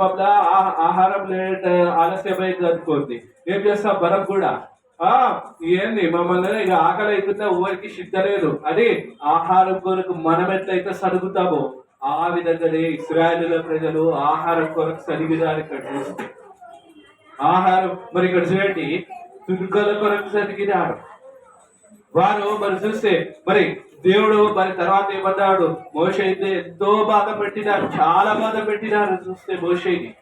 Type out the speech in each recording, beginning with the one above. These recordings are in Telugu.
సందర్భంలో ఆహారం లేట ఆలస్యమైంది అనుకోండి. ఏం చేస్తాం మనం కూడా? ఆ ఏంది? మమ్మల్ని ఇక ఆకలి అవుతుందా ఊరికి సిద్ధలేదు అని ఆహారం కొరకు మనం ఎట్లయితే సరుగుతామో ఆ విధంగానే ఇస్రాయలుల ప్రజలు ఆహారం కొరకు సరిగినారు ఇక్కడ ఆహారం మరి ఇక్కడ చూడండి తుర్కల కొరకు సరిగినారు వారు మరి చూస్తే మరి దేవుడు మరి తర్వాత ఏమన్నాడు? మోష అయితే ఎంతో బాధ పెట్టినారు చాలా బాధ పెట్టినారు చూస్తే మోషేని.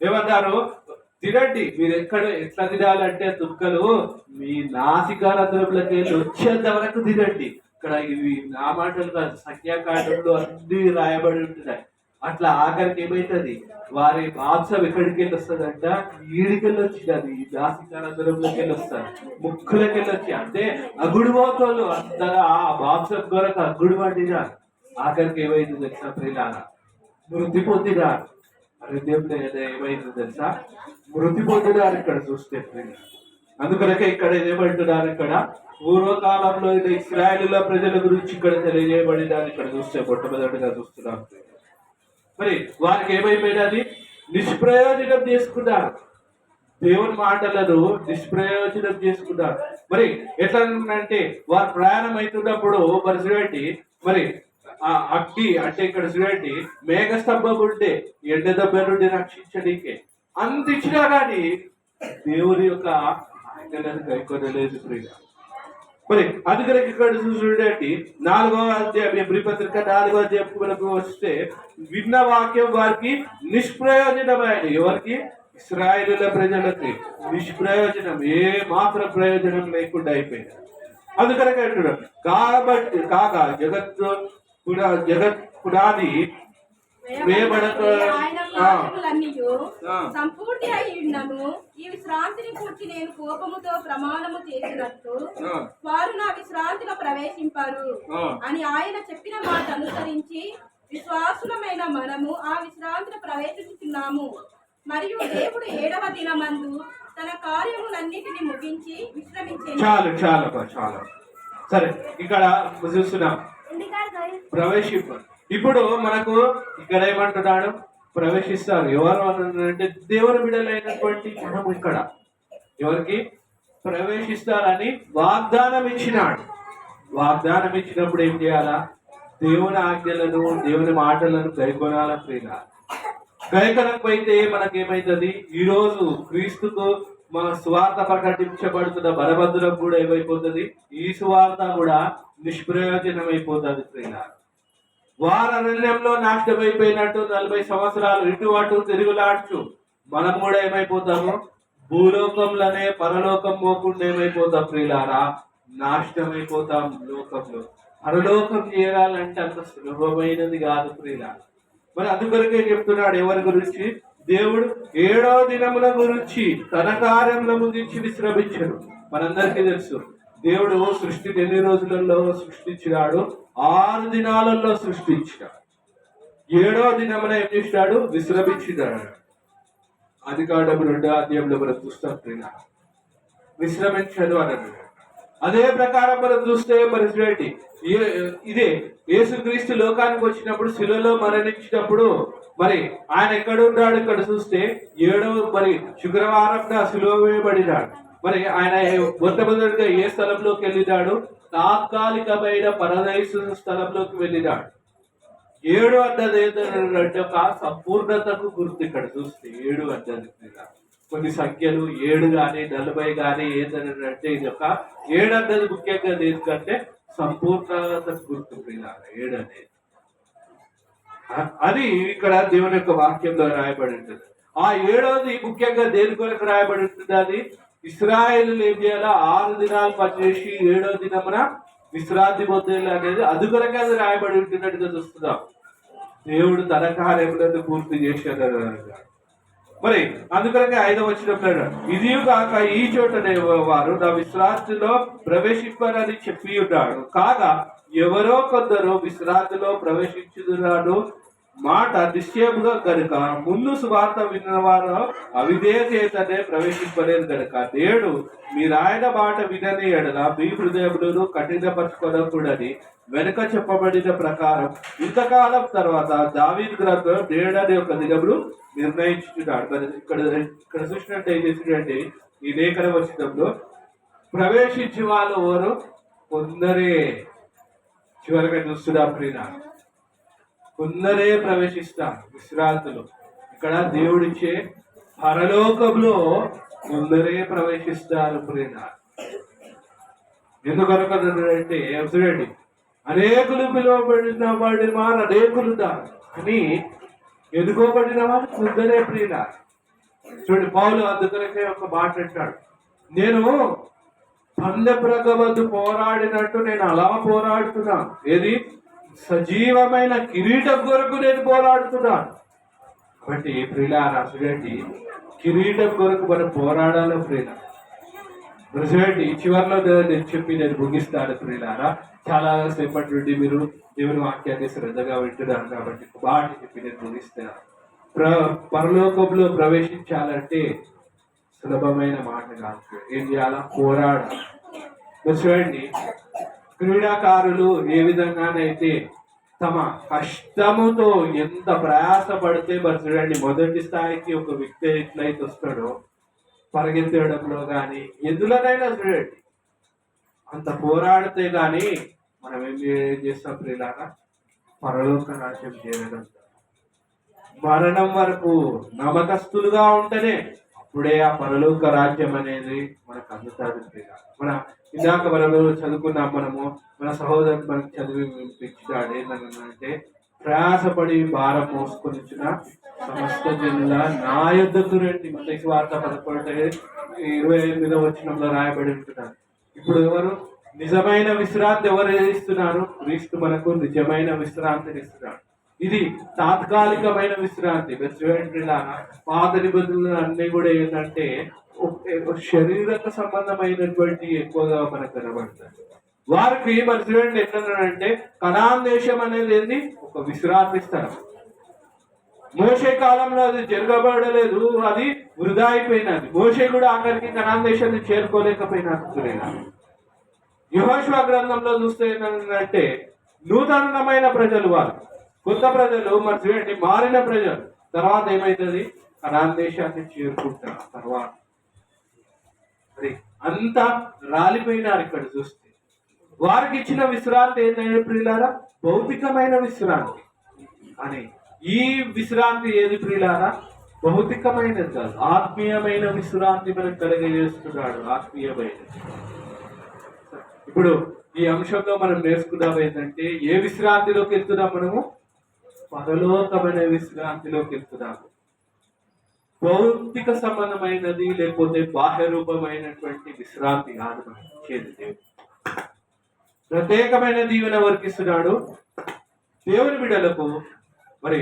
ఏమన్నారు? తినండి మీరు ఎక్కడ ఎట్లా తినాలంటే దుక్కలు మీ నాసికారంధ్రములకి వచ్చేంత వరకు తినండి. ఇక్కడ ఇవి నా మాటలు కాదు సంఖ్యాకాండంలో అన్ని రాయబడి ఉంటున్నాయి. అట్లా ఆఖరికి ఏమైతుంది? వారి మాంసం ఎక్కడికి వెళ్ళి వస్తుందంట ఈడికెళ్ళి వచ్చింది ఈ నాసికారంధ్రంలోకి వెళ్ళి వస్తారు ముక్కులకి వెళ్ళి వచ్చి అంటే అగుడుమోతోళ్ళు అంతగా ఆ మాంసం కొరకు అగుడు పడినా ఆఖరికి ఏమైంది తెలుసా ప్రిలాన మృతి పొందినారు. హృదయంలో ఏమైంది తెలుసా? మృతి పొందినారు ఇక్కడ చూస్తే ప్రియులారా. అందుకనకే ఇక్కడ ఏమంటున్నారు ఇక్కడ? పూర్వకాలంలో ఇది ప్రజల గురించి ఇక్కడ తెలియజేయబడినారు ఇక్కడ చూస్తే మొట్టమొదటిగా చూస్తున్నాం. మరి వారికి ఏమైపోయినది నిష్ప్రయోజనం చేసుకున్నారు. దేవుని మాటలను నిష్ప్రయోజనం చేసుకున్నారు. మరి ఎట్లా అంటే వారు ప్రయాణం అవుతున్నప్పుడు మరి చూడండి మరి ఆ అగ్ని అంటే ఇక్కడ చూడండి మేఘస్తంభం ఉంటే ఎండ దెబ్బ నుండి రక్షించడానికి. అంత ఇచ్చినా కానీ దేవుని యొక్క ఆజ్ఞలను కైకొనలేదు ప్రియ. మరి అందుకని ఇక్కడ చూడండి. నాలుగో అధ్యాయం బ్రిపత్రిక నాలుగో అధ్యాయం మనకు వస్తే విన్న వాక్యం వారికి నిష్ప్రయోజనమైన ఎవరికి? ఇస్రాయేలుల ప్రజలకి. నిష్ప్రయోజనం ఏ మాత్రం ప్రయోజనం లేకుండా అయిపోయింది. అందుకనే అంటున్నాడు కాబట్టి కాగా జగత్ కూడా జగత్ పునాది సంపూర్తి అయి ఉన్నను ఈ విశ్రాంతిని కూర్చి నేను కోపముతో ప్రమాణము చేసినట్టు వారు నా విశ్రాంతిలో ప్రవేశింపారు. అని ఆయన చెప్పిన మాట అనుసరించి విశ్వాసులమైన మనము ఆ విశ్రాంతిలో ప్రవేశిస్తున్నాము మరియు దేవుడు ఏడవ దినమందు తన కార్యములన్నిటిని ముగించి విశ్రమించేను చాలు చాలు చాలు. సరే ఇక్కడ చూస్తున్నాం. ప్రవేశింప ఇప్పుడు మనకు ఇక్కడ ఏమంటున్నాడు? ప్రవేశిస్తారు ఎవరు అంటే దేవుని బిడలైనటువంటి మనం ఇక్కడ. ఎవరికి? ప్రవేశిస్తారని వాగ్దానం ఇచ్చినాడు. వాగ్దానం ఇచ్చినప్పుడు ఏం చేయాలా? దేవుని ఆజ్ఞలను దేవుని మాటలను గైకొనాల ప్రియ గైకొనకపోతే మనకేమైతుంది? ఈ ఈరోజు క్రీస్తుకు మన స్వార్థ ప్రకటించబడుతున్న బలభద్రం కూడా ఏమైపోతుంది? ఈ స్వార్థ కూడా నిష్ప్రయోజనం అయిపోతుంది ప్రియ వారణ్యంలో నాశనమైపోయినట్టు నలభై సంవత్సరాలు ఇటు అటు తిరుగులాడుచు మనం కూడా ఏమైపోతాము? భూలోకంలోనే పరలోకం పోకుండా ఏమైపోతాం ప్రియులారా? నాశనమైపోతాం లోకంలో. పరలోకం చేరాలంటే అంత సులభమైనది కాదు ప్రియులారా. మరి అందుకొరకే చెప్తున్నాడు ఎవరి గురించి? దేవుడు ఏడో దినముల గురించి తన కార్యముల గురించి విశ్రమించడు మనందరికీ తెలుసు దేవుడు సృష్టి ఎన్ని రోజులలో సృష్టించినాడు? ఆరు దినాలలో సృష్టించినాడు. ఏడో దినమున ఏం చేసినాడు? విశ్రమించినాడు. అది కావడం రెండో అధ్యాయంలో మనం చూస్తాం ప్రియ విశ్రమించదు అని అన్నాడు. అదే ప్రకారం మనం చూస్తే మరి చూడండి. ఇదే యేసుక్రీస్తు లోకానికి వచ్చినప్పుడు శిలలో మరణించినప్పుడు మరి ఆయన ఎక్కడ ఉన్నాడు? ఇక్కడ చూస్తే ఏడవ మరి శుక్రవారం శిలువ వేయబడినాడు. మరి ఆయన మొట్టమొదటిగా ఏ స్థలంలోకి వెళ్ళినాడు? తాత్కాలికమైన పరదైసు స్థలంలోకి వెళ్ళినాడు. ఏడు అన్నది ఏంటంటే ఒక సంపూర్ణతకు గుర్తు ఇక్కడ చూస్తే ఏడు అన్నది కొన్ని సంఖ్యలు ఏడు కానీ నలభై కానీ ఏంటంటే ఇది ఒక ఏడు అన్నది ముఖ్యంగా ఎందుకంటే సంపూర్ణతకు గుర్తు ఏడు అనేది అది ఇక్కడ దేవుని యొక్క వాక్యంలో రాయబడి ఉంటుంది. ఆ ఏడోది ముఖ్యంగా దేని కొరకు రాయబడి ఉంటుంది అది? ఇస్రాయేల్ ఏం చేయాలా? ఆరు దినాలు పనిచేసి ఏడో దినమున విశ్రాంతి పొందేది అనేది అది అది రాయబడి ఉంటున్నట్టుగా చూస్తున్నాం. దేవుడు తన కార్యములను పూర్తి చేశాడు మరి అందుకనే ఐదవ వచ్చినప్పుడు ఇది కాక ఈ చోటనే వారు నా విశ్రాంతిలో ప్రవేశింపరని చెప్పి ఉన్నాడు. కాగా ఎవరో కొందరు విశ్రాంతిలో ప్రవేశించున్నాడు మాట నిశ్చయముగా కనుక ముందు సువార్త విన్నవారు వారు అవిధేయతనే ప్రవేశింపలేదు దేడు నేడు మీరాయన మాట వినని ఎడల మీ హృదయములను కఠినపరచుకోనకూడని వెనుక చెప్పబడిన ప్రకారం ఇంతకాలం తర్వాత దావీద్ గ్రంథం నేడని ఒక దినములు నిర్ణయించుకున్నాడు మరి ఇక్కడ ఇక్కడ చూసినట్టు ఏం చేసినట్టే ఈ లేఖన వచ్చినప్పుడు ప్రవేశించి వాళ్ళు ఎవరు? కొందరే. చివరిగా చూస్తున్నా ప్రియ కొందరే ప్రవేశిస్తారు విశ్రాంతులు. ఇక్కడ దేవుడిచ్చే పరలోకంలో కొందరే ప్రవేశిస్తారు ప్రియ ఎందుకనుకున్నాడంటే చూడండి అనేకులు పిలువబడిన వాడి మాన అనేకులు ఉన్నారు. అని ఎదుకోబడిన వాడు కొందరే ప్రియుల చూడండి పౌలు అందుకనే ఒక మాట అంటాడు. నేను పందె వద్దు పోరాడినట్టు నేను అలా పోరాడుతున్నాను. ఏది? సజీవమైన కిరీటం కొరకు నేను పోరాడుతున్నాను. కాబట్టి ప్రియులారా చూడండి కిరీటం కొరకు మనం పోరాడాలి ప్రియుల చూడండి చివరిలో నేను చెప్పి నేను ముగిస్తాను ప్రియులారా. చాలా సేపటి నుండి మీరు దేవుని వాక్యాన్ని శ్రద్ధగా వింటున్నారు కాబట్టి బాగా చెప్పి నేను ముగిస్తాను ప్ర పరలోకంలో ప్రవేశించాలంటే సులభమైన మాట కాదు. ఏం చేయాలా? పోరాడాలి. చూడండి క్రీడాకారులు ఏ విధంగానైతే తమ కష్టముతో ఎంత ప్రయాసపడితే మరి చూడండి మొదటి స్థాయికి ఒక వ్యక్తి ఎట్లయితే వస్తాడో పరిగెత్తడంలో కానీ ఎందులోనైనా చూడండి అంత పోరాడితే కానీ మనం ఏం చేస్తాం ప్రియులారా? పరలోక రాజ్యం చేరడం మరణం వరకు నమ్మకస్తులుగా ఉంటేనే ఇప్పుడే ఆ పరలోక రాజ్యం అనేది మనకు అందుతుంది మన ఇందాక మనము చదువుకున్నాం మనము మన సహోదరు మనకు చదివి వినిపించాడు ఏంటంటే ప్రయాసపడి భారం మోసుకొని వచ్చిన సమస్త జనుల నా యొద్దకు రండి. మొదటి వార్త పదకొండు ఇరవై ఎనిమిదో వచ్చినంలో రాయబడి ఉంటున్నారు ఇప్పుడు ఎవరు? నిజమైన విశ్రాంతి ఎవరు ఇస్తున్నారు? క్రీస్తు మనకు నిజమైన విశ్రాంతిని ఇస్తున్నాడు ఇది తాత్కాలికమైన విశ్రాంతి. రెస్టారెంట్లా పాత నిబంధనలు అన్ని కూడా ఏంటంటే శరీరక సంబంధమైనటువంటి ఎక్కువగా మనకు కనబడతాయి. వారికి మరి చూడండి ఎట్లన్నాడంటే కనాన్ దేశం అనేది ఏంది? ఒక విశ్రాంతి స్థలం. మోసే కాలంలో అది జరగబడలేదు అది వృధా అయిపోయినది. మోసే కూడా ఆఖరికి కనాన్ దేశాన్ని చేరుకోలేకపోయినట్టు యుహోష్వ గ్రంథంలో చూస్తే ఏంటంటే నూతనమైన ప్రజలు వారు కొత్త ప్రజలు మరి చూడండి మారిన ప్రజలు. తర్వాత ఏమైతుంది? కనాన్ దేశాన్ని చేరుకుంటారు తర్వాత. మరి అంతా రాలిపోయినారు ఇక్కడ చూస్తే. వారికి ఇచ్చిన విశ్రాంతి ఏంటంటే ప్రియులారా? భౌతికమైన విశ్రాంతి. అని ఈ విశ్రాంతి ఏది ప్రియులారా? భౌతికమైనది కాదు. ఆత్మీయమైన విశ్రాంతి మనకు కలిగజేస్తున్నాడు ఆత్మీయమైన ఇప్పుడు ఈ అంశంలో మనం నేర్చుకున్నాం ఏంటంటే ఏ విశ్రాంతిలోకి వెళ్తున్నాం మనము? పరలోకమైన విశ్రాంతిలోకి వెళ్తున్నాము భౌతిక సంబంధమైనది లేకపోతే బాహ్య రూపమైనటువంటి విశ్రాంతి కాదు మనకి దేవుడు ప్రత్యేకమైన దీవెన వర్కిస్తున్నాడు దేవుని బిడలకు మరి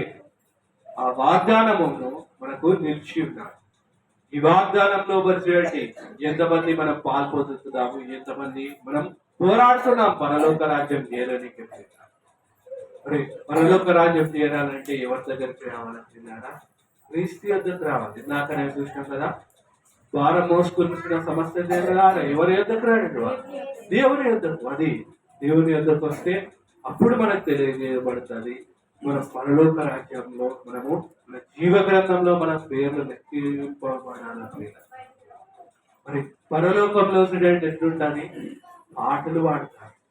ఆ వాగ్దానమును మనకు నిలిచి ఉన్నాడు. ఈ వాగ్దానంలో పరిచేయండి ఎంతమంది మనం పాల్పొందుతున్నాము ఎంతమంది మనం పోరాడుతున్నాం పరలోక రాజ్యం చేయాలని మరి పరలోక రాజ్యం చేరాలంటే ఎవరి దగ్గరికి రావాలంటున్నారా క్రీస్తు యొద్దకు రావాలి. ఇందాక నేను చూసినాం కదా భారం మోసుకున్న సమస్య రాలే ఎవరి యొద్దకు రాడు దేవుని యొద్దకు. అది దేవుని యొద్దకు వస్తే అప్పుడు మనకు తెలియజేయబడుతుంది. మన పరలోక రాజ్యంలో మనము మన జీవ గ్రంథంలో మన పేర్లు లెక్కింపబడాలి. మరి పరలోకంలో స్టూడెంట్ ఎట్లుంటుంది? పాటలు పాడతారు.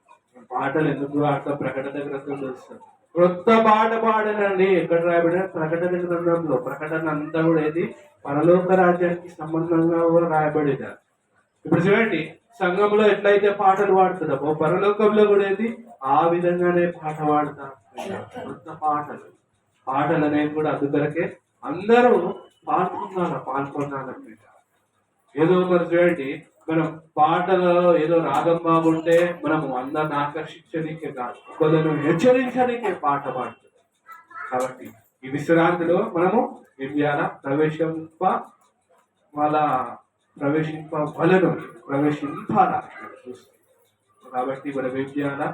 పాటలు ఎందుకు పాడతాం ప్రకటన గ్రంథంలో వస్తారు క్రొత్త పాట పాడనండి. ఎక్కడ రాయబడిన? ప్రకటన గ్రంథంలో. ప్రకటన అంతా కూడా ఏది? పరలోక రాజ్యానికి సంబంధంగా కూడా రాయబడిన. ఇప్పుడు చూడండి సంఘంలో ఎట్లయితే పాటలు పాడుతున్నామో పరలోకంలో కూడా ఏది? ఆ విధంగానే పాట పాడతా కొత్త పాటలు. పాటలు అనేవి కూడా అందుకొరకే అందరూ పాల్గొన్నాను పాల్గొనాలన్నమాట. ఏదో మరి చూడండి మనం పాటలలో ఏదో రాగం బాగుంటే మనము అందరిని ఆకర్షించడానికి కాదు కొందరు హెచ్చరించడానికే పాట పాడుతుంది కాబట్టి ఈ విశ్రాంతిలో మనము ఏం చేయాలా ప్రవేశింప వాళ్ళ ప్రవేశింప వలను ప్రవేశింపాలా చూస్తే. కాబట్టి మనం ఏం చేయాలా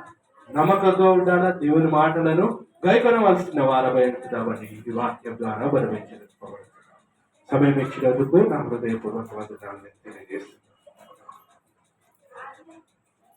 నమ్మకంగా ఉండాలా దేవుని మాటలను గైకొనవలసిన వారమైనటువంటి ఈ వాక్యం ద్వారా మనం సమయం ఇచ్చినందుకు నా హృదయపూర్వక వందనాలను తెలియజేస్తుంది